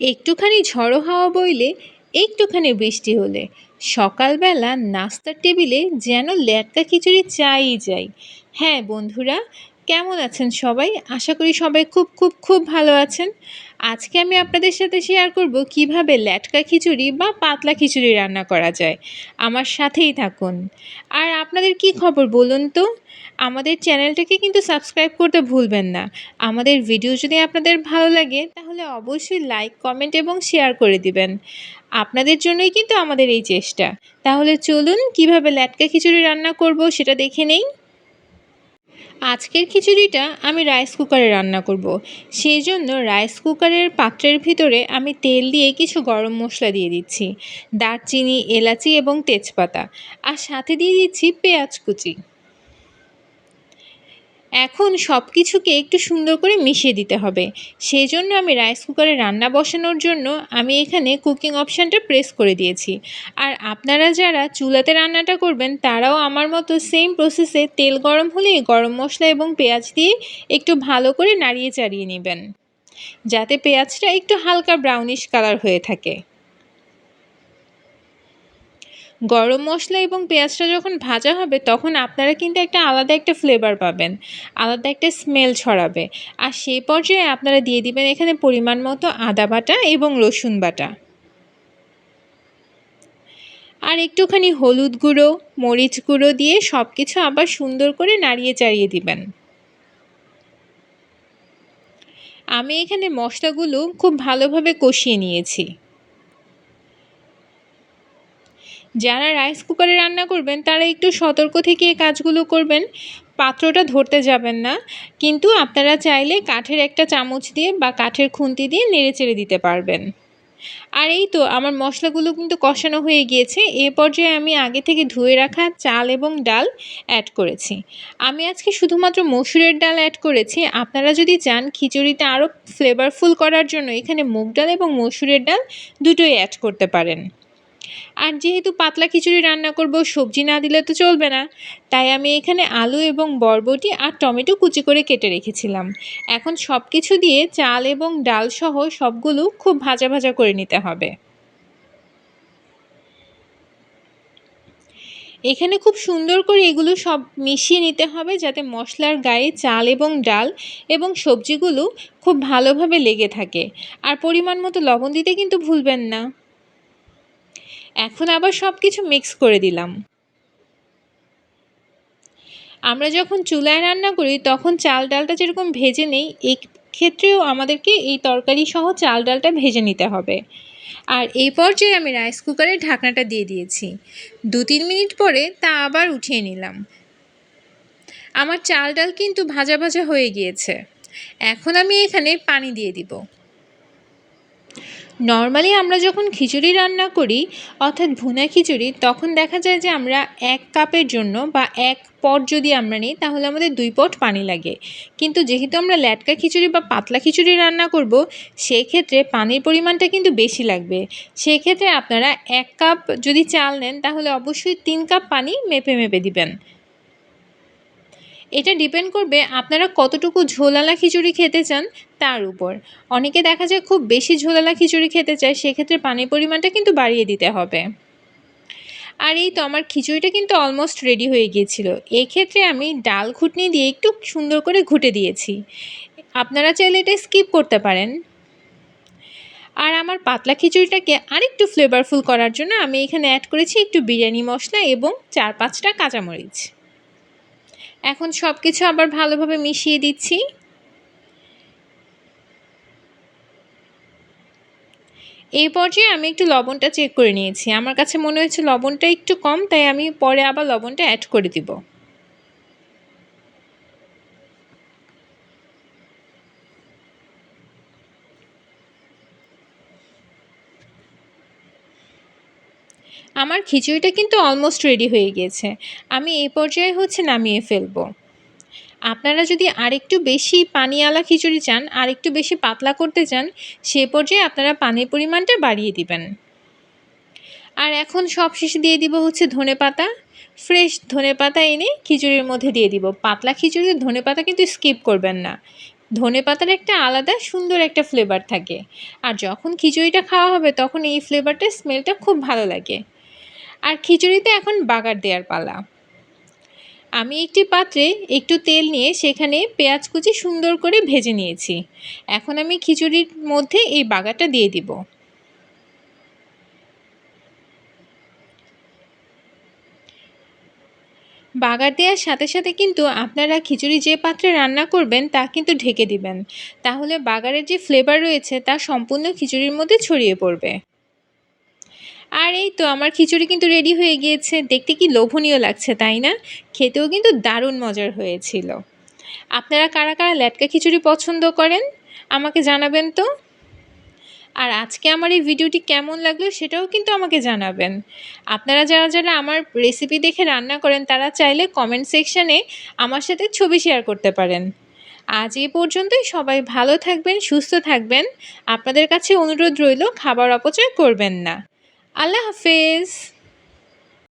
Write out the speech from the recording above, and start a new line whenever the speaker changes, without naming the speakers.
একটুখানি ঝড়ো হাওয়া বইলে একটুখানি বৃষ্টি হলে। সকালবেলা নাস্তার টেবিলে যেন ল্যাটকা খিচুড়ি চাই যাই। হ্যাঁ বন্ধুরা কেমন আছেন সবাই? আশা করি সবাই খুব খুব খুব ভালো আছেন। আজকে আমি আপনাদের সাথে শেয়ার করব কীভাবে ল্যাটকা খিচুড়ি বা পাতলা খিচুড়ি রান্না করা যায়। আমার সাথেই থাকুন। আর আপনাদের কি খবর বলুন তো? আমাদের চ্যানেলটাকে কিন্তু সাবস্ক্রাইব করতে ভুলবেন না। আমাদের ভিডিও যদি আপনাদের ভালো লাগে, তাহলে অবশ্যই লাইক কমেন্ট এবং শেয়ার করে দিবেন। আপনাদের জন্যই কিন্তু আমাদের এই চেষ্টা। তাহলে চলুন কীভাবে ল্যাটকা খিচুড়ি রান্না করব সেটা দেখে নেই। আজকের খিচুড়িটা আমি রাইস কুকারে রান্না করব। সেই জন্য রাইস কুকারের পাত্রের ভিতরে আমি তেল দিয়ে কিছু গরম মশলা দিয়ে দিচ্ছি। দারচিনি, এলাচি এবং তেজপাতা। আর সাথে দিয়ে দিচ্ছি পেঁয়াজ কুচি। এখন সব কিছুকে একটু সুন্দর করে মিশিয়ে দিতে হবে। সেই জন্য আমি রাইস কুকারে রান্না বসানোর জন্য আমি এখানে কুকিং অপশানটা প্রেস করে দিয়েছি। আর আপনারা যারা চুলাতে রান্নাটা করবেন, তারাও আমার মতো সেম প্রসেসে তেল গরম হলে গরম মশলা এবং পেঁয়াজ দিয়ে একটু ভালো করে নাড়িয়ে চাড়িয়ে নেবেন। যাতে পেঁয়াজটা একটু হালকা ব্রাউনিশ কালার হয়ে থাকে। গরম মশলা এবং পেঁয়াজটা যখন ভাজা হবে, তখন আপনারা কিন্তু একটা আলাদা একটা ফ্লেভার পাবেন। আলাদা একটা স্মেল ছড়াবে। আর সেই পর্যায়ে আপনারা দিয়ে দিবেন এখানে পরিমাণ মতো আদা বাটা এবং রসুন বাটা। আর একটুখানি হলুদ গুঁড়ো, মরিচ গুঁড়ো দিয়ে সব কিছু আবার সুন্দর করে নাড়িয়ে চাড়িয়ে দিবেন। আমি এখানে মশলাগুলো খুব ভালোভাবে কষিয়ে নিয়েছি। যারা রাইস কুকারে রান্না করবেন, তারা একটু সতর্ক থেকে এই কাজগুলো করবেন। পাত্রটা ধরতে যাবেন না, কিন্তু আপনারা চাইলে কাঠের একটা চামচ দিয়ে বা কাঠের খুন্তি দিয়ে নেড়ে চেড়ে দিতে পারবেন। আর এই তো, আমার মশলাগুলো কিন্তু কষানো হয়ে গিয়েছে। এ পর্যায়ে আমি আগে থেকে ধুয়ে রাখা চাল এবং ডাল অ্যাড করেছি। আমি আজকে শুধুমাত্র মসুরের ডাল অ্যাড করেছি। আপনারা যদি চান খিচুড়িতে আরও ফ্লেভারফুল করার জন্য, এখানে মুগ ডাল এবং মসুরের ডাল দুটোই অ্যাড করতে পারেন। আর যেহেতু পাতলা খিচুড়ি রান্না করব, সবজি না দিলে তো চলবে না। তাই আমি এখানে আলু এবং বরবটি আর টমেটো কুচি করে কেটে রেখেছিলাম। এখন সব কিছু দিয়ে চাল এবং ডাল সহ সবগুলো খুব ভাজা ভাজা করে নিতে হবে। এখানে খুব সুন্দর করে এগুলো সব মিশিয়ে নিতে হবে যাতে মশলার গায়ে চাল এবং ডাল এবং সবজিগুলো খুব ভালোভাবে লেগে থাকে। আর পরিমাণ মতো লবণ দিতে কিন্তু ভুলবেন না। এখন আবার সব কিছু মিক্স করে দিলাম। আমরা যখন চুলায় রান্না করি, তখন চাল ডালটা যেরকম ভেজে নেই ক্ষেত্রেও আমাদেরকে এই তরকারি সহ চাল ডালটা ভেজে নিতে হবে। আর এই পর্যায়ে আমি রাইস কুকারে ঢাকনাটা দিয়ে দিয়েছি। দু তিন মিনিট পরে তা আবার উঠিয়ে নিলাম। আমার চাল ডাল কিন্তু ভাজা ভাজা হয়ে গিয়েছে। এখন আমি এখানে পানি দিয়ে দিব। নর্মালি আমরা যখন খিচুড়ি রান্না করি, অর্থাৎ ভুনা খিচুড়ি, তখন দেখা যায় যে আমরা এক কাপের জন্য বা এক পট যদি আমরা নিই, তাহলে আমাদের দুই পট পানি লাগে। কিন্তু যেহেতু আমরা ল্যাটকা খিচুড়ি বা পাতলা খিচুড়ি রান্না করব সেই ক্ষেত্রে পানির পরিমাণটা কিন্তু বেশি লাগবে। সেক্ষেত্রে আপনারা এক কাপ যদি চাল নেন, তাহলে অবশ্যই তিন কাপ পানি মেপে মেপে দিবেন। এটা ডিপেন্ড করবে আপনারা কতটুকু ঝোলালা খিচুড়ি খেতে চান তার উপর। অনেকে দেখা যায় খুব বেশি ঝোলালা খিচুড়ি খেতে চায়, সেক্ষেত্রে পানির পরিমাণটা কিন্তু বাড়িয়ে দিতে হবে। আর এই তো আমার খিচুড়িটা কিন্তু অলমোস্ট রেডি হয়ে গিয়েছিল। এক্ষেত্রে আমি ডাল ঘুটনি দিয়ে একটু সুন্দর করে ঘুটে দিয়েছি। আপনারা চাইলে এটা স্কিপ করতে পারেন। আর আমার পাতলা খিচুড়িটাকে আরেকটু ফ্লেভারফুল করার জন্য আমি এখানে অ্যাড করেছি একটু বিরিয়ানি মশলা এবং চার পাঁচটা কাঁচামরিচ। এখন সব কিছু আবার ভালোভাবে মিশিয়ে দিচ্ছি। এই পর্যায়ে আমি একটু লবণটা চেক করে নিয়েছি। আমার কাছে মনে হয়েছে লবণটা একটু কম, তাই আমি পরে আবার লবণটা অ্যাড করে দিব। আমার খিচুড়িটা কিন্তু অলমোস্ট রেডি হয়ে গিয়েছে। আমি এই পর্যায়ে হচ্ছে নামিয়ে ফেলব। আপনারা যদি আরেকটু বেশি পানিওয়ালা খিচুড়ি চান, আরেকটু বেশি পাতলা করতে চান, সে পর্যায়ে আপনারা পানির পরিমাণটা বাড়িয়ে দিবেন। আর এখন সব শেষে দিয়ে দিব হচ্ছে ধনে পাতা। ফ্রেশ ধনে পাতা এনে খিচুড়ির মধ্যে দিয়ে দিব। পাতলা খিচুড়িতে ধনে পাতা কিন্তু স্কিপ করবেন না। ধনে পাতার একটা আলাদা সুন্দর একটা ফ্লেভার থাকে। আর যখন খিচুড়িটা খাওয়া হবে, তখন এই ফ্লেভারটার স্মেলটা খুব ভালো লাগে। আর খিচুড়িতে এখন বাগার দেওয়ার পালা। আমি একটি পাত্রে একটু তেল নিয়ে সেখানে পেঁয়াজ কুচি সুন্দর করে ভেজে নিয়েছি। এখন আমি খিচুড়ির মধ্যে এই বাগারটা দিয়ে দিব। বাগার দেওয়ার সাথে সাথে কিন্তু আপনারা খিচুড়ি যে পাত্রে রান্না করবেন তা কিন্তু ঢেকে দিবেন। তাহলে বাগারের যে ফ্লেভার রয়েছে তা সম্পূর্ণ খিচুড়ির মধ্যে ছড়িয়ে পড়বে। আর এই তো আমার খিচুড়ি কিন্তু রেডি হয়ে গিয়েছে। দেখতে কি লোভনীয় লাগছে, তাই না? খেতেও কিন্তু দারুণ মজার হয়েছিল। আপনারা কারা কারা ল্যাটকা খিচুড়ি পছন্দ করেন? আমাকে জানাবেন তো। আর আজকে আমার এই ভিডিওটি কেমন লাগল সেটাও কিন্তু আমাকে জানাবেন। আপনারা যারা যারা আমার রেসিপি দেখে রান্না করেন, তারা চাইলে কমেন্ট সেকশানে আমার সাথে ছবি শেয়ার করতে পারেন। আজ এ পর্যন্তই। সবাই ভালো থাকবেন, সুস্থ থাকবেন। আপনাদের কাছে অনুরোধ রইল, খাবার অপচয় করবেন না। আল্লাহ হাফেজ